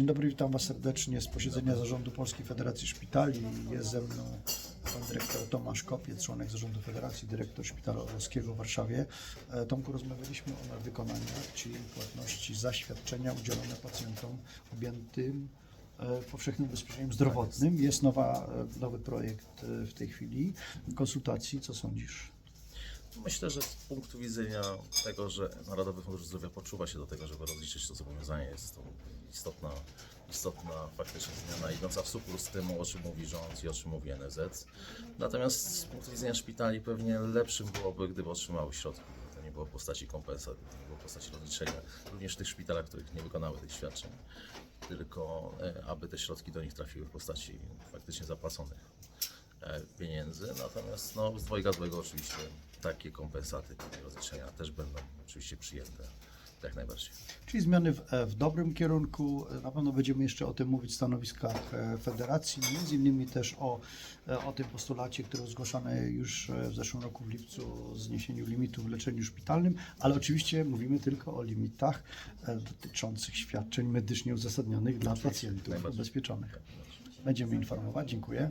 Dzień dobry, witam Was serdecznie z posiedzenia Zarządu Polskiej Federacji Szpitali. Jest ze mną pan dyrektor Tomasz Kopiec, członek Zarządu Federacji, dyrektor Szpitala Orłowskiego w Warszawie. E, Tomku, rozmawialiśmy o wykonaniach, czyli płatności za świadczenia udzielone pacjentom objętym e, powszechnym ubezpieczeniem zdrowotnym. Jest nowa, e, nowy projekt w tej chwili konsultacji. Co sądzisz? Myślę, że z punktu widzenia tego, że Narodowy Fundusz Zdrowia poczuwa się do tego, żeby rozliczyć to zobowiązanie, jest to istotna, istotna faktycznie zmiana idąca w sukurs z tym, o czym mówi rząd i o czym mówi NFZ. Natomiast z punktu widzenia szpitali pewnie lepszym byłoby, gdyby otrzymały środki. To nie było w postaci kompensat, to nie było w postaci rozliczenia. Również w tych szpitalach, których nie wykonały tych świadczeń, tylko e, aby te środki do nich trafiły w postaci faktycznie zapłaconych e, pieniędzy. Natomiast no, z dwojga złego oczywiście takie kompensaty, takie rozliczenia też będą oczywiście przyjęte jak najbardziej. Czyli zmiany w, e, w dobrym kierunku. E, Na pewno będziemy jeszcze o tym mówić w stanowiskach e, federacji, między innymi też o, o tym postulacie, który zgłaszany już w zeszłym roku w lipcu o zniesieniu limitu w leczeniu szpitalnym, ale oczywiście mówimy tylko o limitach dotyczących świadczeń medycznie uzasadnionych dla pacjentów ubezpieczonych. Będziemy informować. Dziękuję.